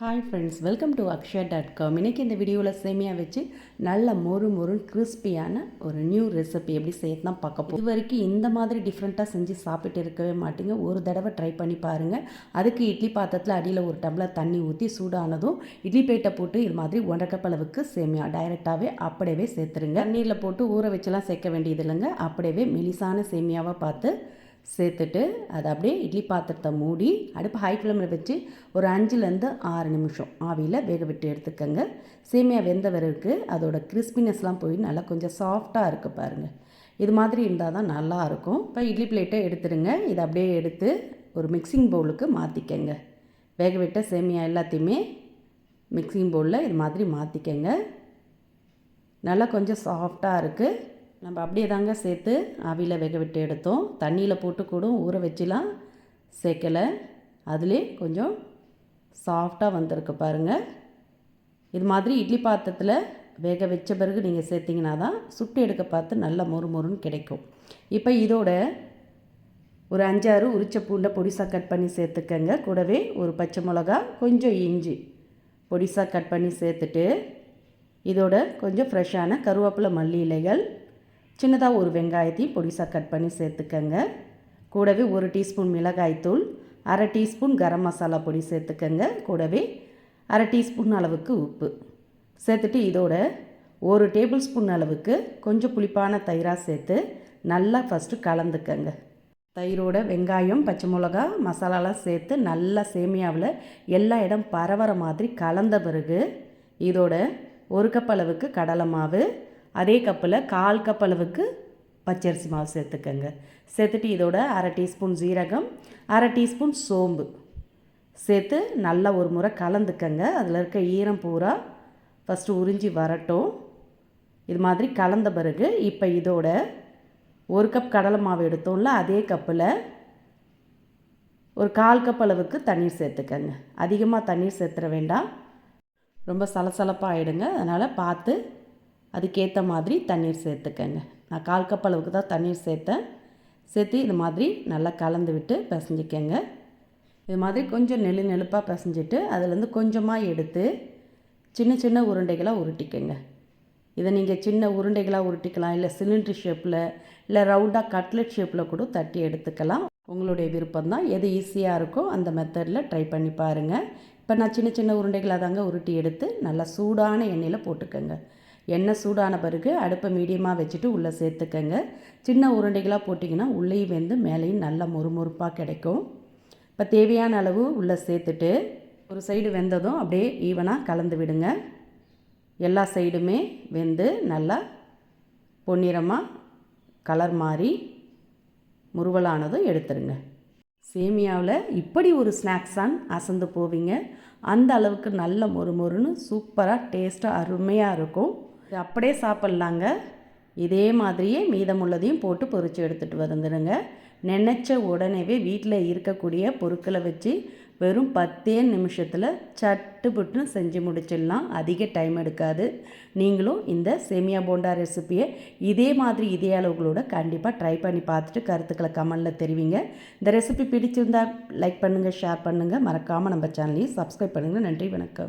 Hi friends welcome to Akshaya dot com இன்றைக்கி இந்த வீடியோவில் சேமியா வச்சு நல்ல மொறு மொறு கிறிஸ்பியான ஒரு நியூ ரெசிபி எப்படி செய்யறது தான் பார்க்க போகும் இது வரைக்கும் இந்த மாதிரி டிஃப்ரெண்ட்டாக செஞ்சு சாப்பிட்டு இருக்கவே மாட்டீங்க. ஒரு தடவை ட்ரை பண்ணி பாருங்கள் அதுக்கு இட்லி பாத்திரத்தில் அடியில் ஒரு டம்ளர் தண்ணி ஊற்றி சூடானதும் இட்லி பிளேட்டை போட்டு இது மாதிரி ஒன்றரை கப் அளவுக்கு சேமியா டைரெக்டாகவே அப்படியே சேர்த்துருங்க. தண்ணீரில் போட்டு ஊற வச்செல்லாம் சேர்க்க வேண்டியது இல்லைங்க அப்படியே மெலிசான சேமியாவை பார்த்து சேர்த்துட்டு அதை அப்படியே இட்லி பாத்திரத்தை மூடி அடுப்பு ஹை ஃப்ளேமில் வச்சு ஒரு அஞ்சுலேருந்து ஆறு நிமிஷம் ஆவியில் வேக விட்டு எடுத்துக்கோங்க. சேமியா வெந்த பிறகு அதோட கிறிஸ்பினஸ்லாம் போய் நல்லா கொஞ்சம் சாஃப்டாக இருக்குது பாருங்கள் இது மாதிரி இருந்தால் தான் நல்லாயிருக்கும் இப்போ இட்லி பிளேட்டை எடுத்துருங்க இதை அப்படியே எடுத்து ஒரு மிக்சிங் பவுலுக்கு மாற்றிக்கங்க வேக விட்ட சேமியா எல்லாத்தையுமே மிக்சிங் பவுலில் இது மாதிரி மாற்றிக்கங்க நல்லா கொஞ்சம் சாஃப்டாக இருக்குது நம்ம அப்படியே தாங்க சேர்த்து ஆவியில் வேக விட்டு எடுத்தோம். தண்ணியில் போட்டு கூட ஊற வச்சுலாம் சேர்க்கலை. அதுலேயே கொஞ்சம் சாஃப்டாக வந்திருக்கு பாருங்கள் இது மாதிரி இட்லி பாத்திரத்தில் வேக வச்ச பிறகு நீங்கள் சேர்த்திங்கன்னா தான் சுட்டு எடுக்க பார்த்து நல்லா மொறு மொறுன்னு கிடைக்கும். இப்போ இதோட ஒரு அஞ்சாறு உரிச்ச பூண்டை பொடிசாக கட் பண்ணி சேர்த்துக்கங்க. கூடவே ஒரு பச்சை மிளகா கொஞ்சம் இஞ்சி பொடிசாக கட் பண்ணி சேர்த்துட்டு இதோட கொஞ்சம் ஃப்ரெஷ்ஷான கருவேப்பிலை மல்லி இலைகள் சின்னதாக ஒரு வெங்காயத்தையும் பொடிசாக கட் பண்ணி சேர்த்துக்கங்க. கூடவே ஒரு டீஸ்பூன் மிளகாய்த்தூள் அரை டீஸ்பூன் கரம் மசாலா பொடி சேர்த்துக்கங்க. கூடவே அரை டீஸ்பூன் அளவுக்கு உப்பு. சேர்த்துட்டு இதோட ஒரு டேபிள் ஸ்பூன் அளவுக்கு கொஞ்சம் புளிப்பான தயிராக சேர்த்து நல்லா ஃபஸ்ட்டு கலந்துக்கங்க. தயிரோட வெங்காயம் பச்சை மிளகா மசாலாலாம் சேர்த்து நல்லா சேமியாவில் எல்லா இடம் பரவற மாதிரி கலந்த பிறகு இதோட ஒரு கப் அளவுக்கு கடலை மாவு அதே கப்பில் கால் கப் அளவுக்கு பச்சரிசி மாவு சேர்த்துக்கங்க. சேர்த்துட்டு இதோட அரை டீஸ்பூன் ஜீரகம் அரை டீஸ்பூன் சோம்பு சேர்த்து நல்லா ஒரு முறை கலந்துக்கங்க. அதில் இருக்க ஈரம் பூரா ஃபஸ்ட்டு உறிஞ்சி வரட்டும். இது மாதிரி கலந்த பிறகு இப்போ இதோட ஒரு கப் கடலை மாவு எடுத்தோம்ல அதே கப்பில் ஒரு கால் கப் அளவுக்கு தண்ணீர் சேர்த்துக்கங்க. அதிகமாக தண்ணீர் சேர்த்துற வேண்டாம். ரொம்ப சலசலப்பாக ஆகிடுங்க அதனால் பார்த்து அதுக்கேற்ற மாதிரி தண்ணீர் சேர்த்துக்கங்க. நான் கால் கப் அளவுக்கு தான் தண்ணீர் சேர்த்தேன். சேர்த்து இது மாதிரி நல்லா கலந்து விட்டு பிசைஞ்சிக்கங்க. இது மாதிரி கொஞ்சம் நெழு நெழுப்பாக பிசைஞ்சிட்டு அதுலேருந்து கொஞ்சமாக எடுத்து சின்ன சின்ன உருண்டைகளாக உருட்டிக்கங்க. இதை நீங்கள் சின்ன உருண்டைகளாக உருட்டிக்கலாம். இல்லை சிலிண்ட்ரு ஷேப்பில் இல்லை ரவுண்டாக கட்லெட் ஷேப்பில் கூட தட்டி எடுத்துக்கலாம். உங்களுடைய விருப்பம் தான் எது ஈஸியாக இருக்கோ அந்த மெத்தடில் ட்ரை பண்ணி பாருங்கள் இப்போ நான் சின்ன சின்ன உருண்டைகளாக தாங்க உருட்டி எடுத்து நல்லா சூடான எண்ணெயில் போட்டுக்கோங்க. எண்ணெய் சூடான பிறகு அடுப்பை மீடியமாக வச்சுட்டு உள்ளே சேர்த்துக்கங்க. சின்ன உருண்டைகளாக போட்டிங்கன்னா உள்ளேயும் வெந்து மேலேயும் நல்லா மொறுமொறுப்பாக கிடைக்கும். இப்போ தேவையான அளவு உள்ளே சேர்த்துட்டு ஒரு சைடு வெந்ததும் அப்படியே ஈவனாக கலந்து விடுங்க. எல்லா சைடுமே வெந்து நல்லா பொன்னிறமாக கலர் மாறி முருவலானதும் எடுத்துருங்க. சேமியாவில் இப்படி ஒரு ஸ்நாக்ஸான் அசந்து போவீங்க. அந்த அளவுக்கு நல்ல மொறு மொறுன்னு சூப்பராக டேஸ்ட்டாக அருமையாக இருக்கும். இது அப்படியே சாப்பிட்லாங்க. இதே மாதிரியே மீதமுள்ளதையும் போட்டு பொறிச்சு எடுத்துகிட்டு வந்துடுங்க நினச்ச உடனேவே வீட்டில் இருக்கக்கூடிய பொருட்களை வச்சு வெறும் பத்தே நிமிஷத்தில் சட்டுப்புட்டுன்னு செஞ்சு முடிச்சிடலாம். அதிக டைம் எடுக்காது. நீங்களும் இந்த சேமியா போண்டா ரெசிப்பியை இதே மாதிரி இதே அளவுகளோட கண்டிப்பாக ட்ரை பண்ணி பார்த்துட்டு கருத்துக்களை கமெண்டில் தெரிவிங்க. இந்த ரெசிபி பிடிச்சிருந்தால் லைக் பண்ணுங்கள் ஷேர் பண்ணுங்கள் மறக்காமல் நம்ம சேனலையும் சப்ஸ்கிரைப் பண்ணுங்கள் நன்றி வணக்கம்.